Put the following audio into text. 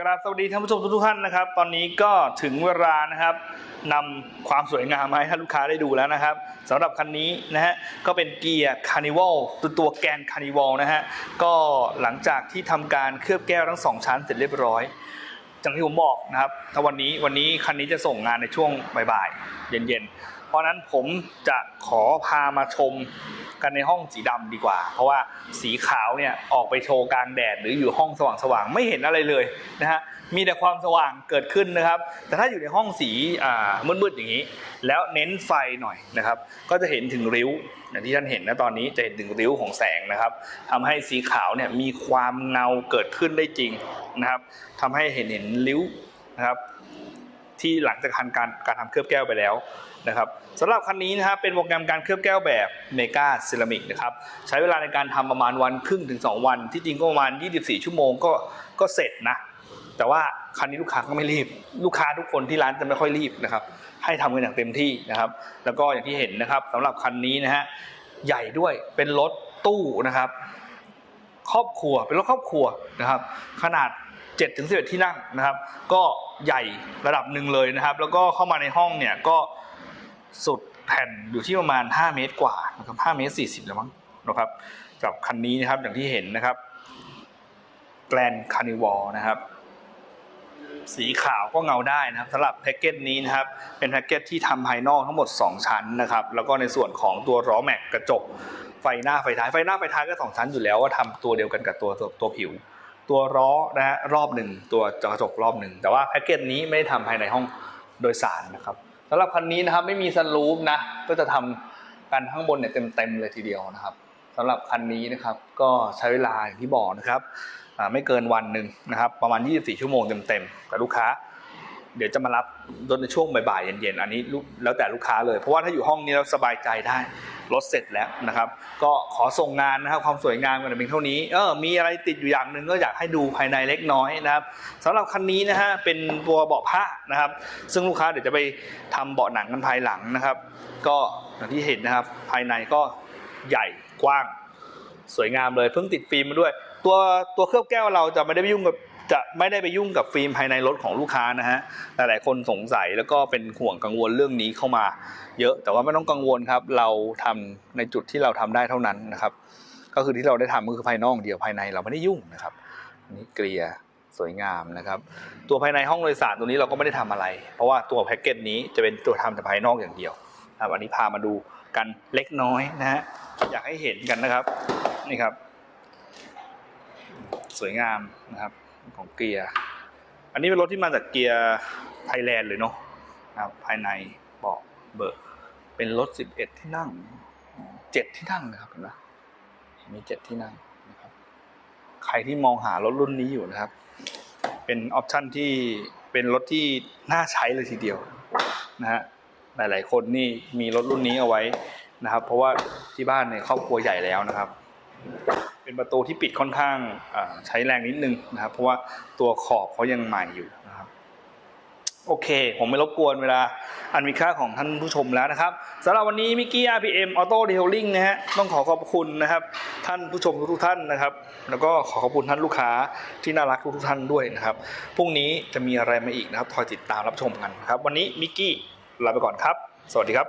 กราบสวัสดีท่านผู้ชมทุกท่านนะครับ ตอนนี้ก็ถึงเวลานะครับนำความสวยงามมาให้ท่านลูกค้าได้ดูแล้วนะครับสำหรับคันนี้นะฮะก็เป็นเกียร์คาร์นิวัลตัวตัวแกนคาร์นิวัลนะฮะก็หลังจากที่ทำการเคลือบแก้วทั้งสองชั้นเสร็จเรียบร้อยอย่างที่ผมบอกนะครับถ้าวันนี้วันนี้คันนี้จะส่งงานในช่วงบ่ายๆเย็นๆ ราะฉะนั้นผมจะขอพามาชมกันในห้องสีดำดีกว่า เพราะว่าสีขาวเนี่ยออกไปโชว์กลางแดดหรืออยู่ห้องสว่างๆไม่เห็นอะไรเลยนะฮะมีแต่ความสว่างเกิดขึ้นนะครับ แต่ถ้าอยู่ในห้องสีอ่ามืดๆอย่างนี้ แล้วเน้นไฟหน่อยนะครับ ก็จะเห็นถึงริ้วอย่างที่ท่านเห็นนะตอนนี้จะเห็นถึงริ้วของแสงนะครับทำให้สีขาวเนี่ยมีความเงาเกิดขึ้นได้จริงนะครับทำให้เห็นเห็นริ้วนะครับ ที่หลังจากทำการการทำเคลือบแก้วไปแล้วนะครับสำหรับคันนี้นะครับเป็นโปรแกรมการเคลือบแก้วแบบเมกาเซรามิกนะครับใช้เวลาในการทำประมาณวันครึ่งถึง 2 วัน ที่จริงก็ประมาณ 24 ชั่วโมงก็ก็เสร็จนะแต่ว่าคันนี้ลูกค้าก็ไม่รีบ ลูกค้าทุกคนที่ร้านจะไม่ค่อยรีบนะครับให้ทำกันอย่างเต็มที่นะครับ แล้วก็อย่างที่เห็นนะครับสำหรับคันนี้นะฮะใหญ่ด้วยเป็นรถตู้นะครับ ครอบครัวเป็นรถครอบครัวนะครับ ขนาด 7ถึง11 ที่นั่งนะครับ ก็ใหญ่ระดับหนึ่งเลยนะครับ แล้วก็เข้ามาในห้องเนี่ยก็สุดแผ่นอยู่ที่ประมาณ 5 เมตรกว่านะครับ5เมตร 40 แล้วมั้งนะครับกับคันนี้นะครับอย่างที่เห็นนะครับแกลนคาร์นิวอลนะครับสีขาวก็เงาได้นะครับสำหรับแพ็กเกจนี้นะครับเป็นแพ็กเกจที่ทำภายนอกทั้งหมด 2 ชั้นนะครับแล้วก็ในส่วนของตัวล้อแม็กกระจกไฟหน้าไฟท้ายไฟหน้าไฟท้ายก็สองชั้นอยู่แล้วว่าทำตัวเดียวกันกับตัวตัวผิว ตัวล้อนะฮะรอบหนึ่งตัวกระจกรอบหนึ่งแต่ว่าแพ็กเกจนี้ไม่ได้ทำภายในห้องโดยสารนะครับสำหรับคันนี้นะครับไม่มีซันรูฟนะก็จะทำกันข้างบนเนี่ยเต็มๆเลยทีเดียวนะครับสำหรับคันนี้นะครับก็ใช้เวลาอย่างที่บอกนะครับไม่เกินวันหนึ่งนะครับประมาณ 24 ชั่วโมงเต็มๆแต่ลูกค้า เดี๋ยวจะมารับรถในช่วงบ่ายๆเย็นๆอันนี้แล้วแต่ลูกค้าเลย เพราะว่าถ้าอยู่ห้องนี้แล้วสบายใจได้รถเสร็จแล้วนะครับ ก็ขอส่งงานนะครับความสวยงามกันเพียงเท่านี้เออมีอะไรติดอยู่อย่างหนึ่งก็อยากให้ดูภายในเล็กน้อยนะครับสำหรับคันนี้นะฮะเป็นตัวเบาะผ้านะครับ ซึ่งลูกค้าเดี๋ยวจะไปทำเบาะหนังกันภายหลังนะครับ ก็อย่างที่เห็นนะครับ ภายในก็ใหญ่กว้างสวยงามเลยเพิ่งติดฟิล์มมาด้วย ตัวตัวเคลือบแก้วเราจะไม่ได้ไปยุ่งกับ จะไม่ได้ไปยุ่งกับฟิล์มภายในรถของลูกค้านะฮะหลายๆคนสงสัยแล้วก็เป็นห่วงกังวลเรื่องนี้เข้ามา เยอะแต่ว่าไม่ต้องกังวลครับ เราทำในจุดที่เราทำได้เท่านั้นนะครับ ก็คือที่เราได้ทำก็คือภายนอกเดียวภายในเราไม่ได้ยุ่งนะครับนนี้เกลียสวยงามนะครับ ตัวภายในห้องโดยสารตัวนี้เราก็ไม่ได้ทำอะไร เพราะว่าตัวแพ็กเกจนี้จะเป็นตัวทำแต่ภายนอกอย่างเดียวครับอันนี้พามาดูกันเล็กน้อยนะฮะอยากให้เห็นกันนะครับนี่ครับ สวยงามนะครับ ของเกียร์ อันนี้เป็นรถที่มาจากเกียร์ไทยแลนด์เลยเนาะนะครับภายในเบาะเบอร์เป็นรถ 11 ที่นั่ง 7 ที่นั่งนะครับเห็นไหมมี7ที่นั่งนะครับ ใครที่มองหารถรุ่นนี้อยู่นะครับ เป็นออปชั่นที่เป็นรถที่น่าใช้เลยทีเดียวนะฮะหลาย ๆ คนนี่มีรถรุ่นนี้เอาไว้นะครับ เพราะว่าที่บ้านเนี่ยครอบครัวใหญ่แล้วนะครับ เป็นประตูที่ปิดค่อนข้างใช้แรงนิดนึงนะครับ เพราะว่าตัวขอบเขายังใหม่อยู่นะครับโอเค ผมไม่รบกวนเวลาอันมีค่าของท่านผู้ชมแล้วนะครับสำหรับวันนี้มิกกี้ RPM Auto Detailing นะฮะต้องขอขอบคุณนะครับ ท่านผู้ชมทุกท่านนะครับ แล้วก็ขอขอบคุณท่านลูกค้าที่น่ารักทุกท่านด้วยนะครับพรุ่งนี้จะมีอะไรมาอีกนะครับคอยติดตามรับชมกันครับ วันนี้มิกกี้ลาไปก่อนครับ สวัสดีครับ